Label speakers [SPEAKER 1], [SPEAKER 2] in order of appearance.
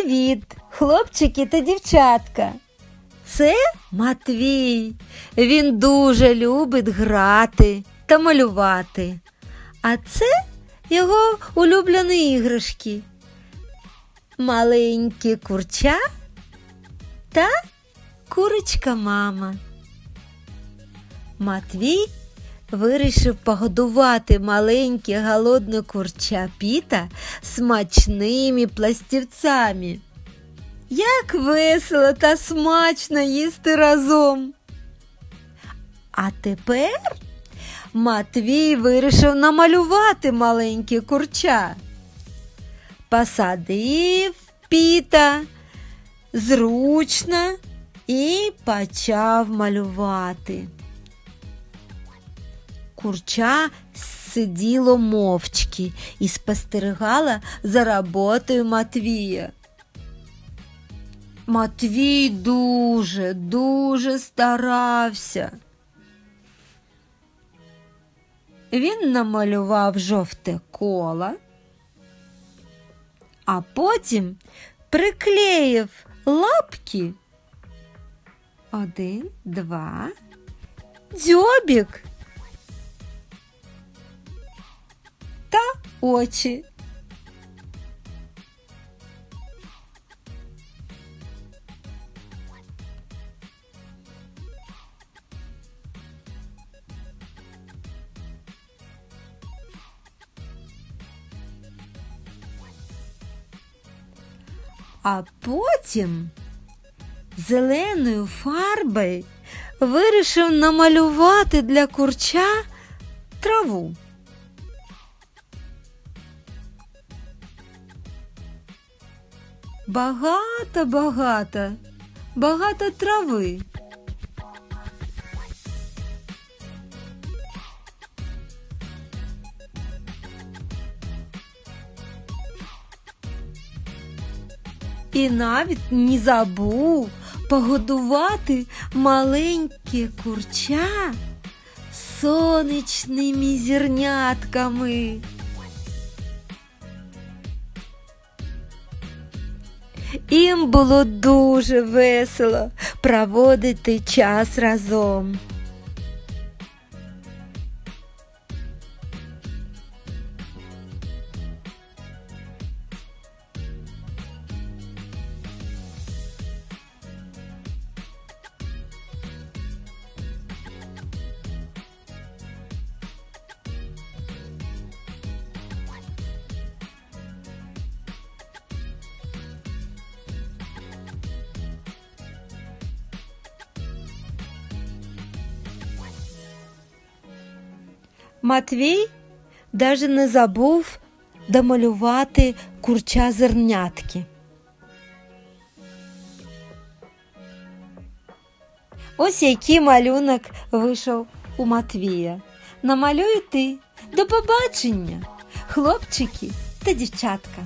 [SPEAKER 1] Привіт, хлопчики та дівчатка. Це Матвій. Він дуже любить грати та малювати. А це його улюблені іграшки. Маленькі курча та курочка мама. Матвій вирішив погодувати маленьке голодне курча Піта смачними пластівцями. Як весело та смачно їсти разом. А тепер Матвій вирішив намалювати маленьке курча. Посадив піта зручно і почав малювати. Курча сиділо мовчки і спостерігала за роботою Матвія. Матвій дуже, дуже старався. Він намалював жовте коло, а потім приклеїв лапки. Один, два, дзьобік очі. А потім зеленою фарбою вирішив намалювати для курча траву. Багато, багато, багато трави. І навіть не забув погодувати маленьке курча сонячними зірнятками. Їм було дуже весело проводити час разом. Матвій даже не забув домалювати курча зернятки. Ось який малюнок вийшов у Матвія. Намалюй ти. До побачення, хлопчики та дівчатка.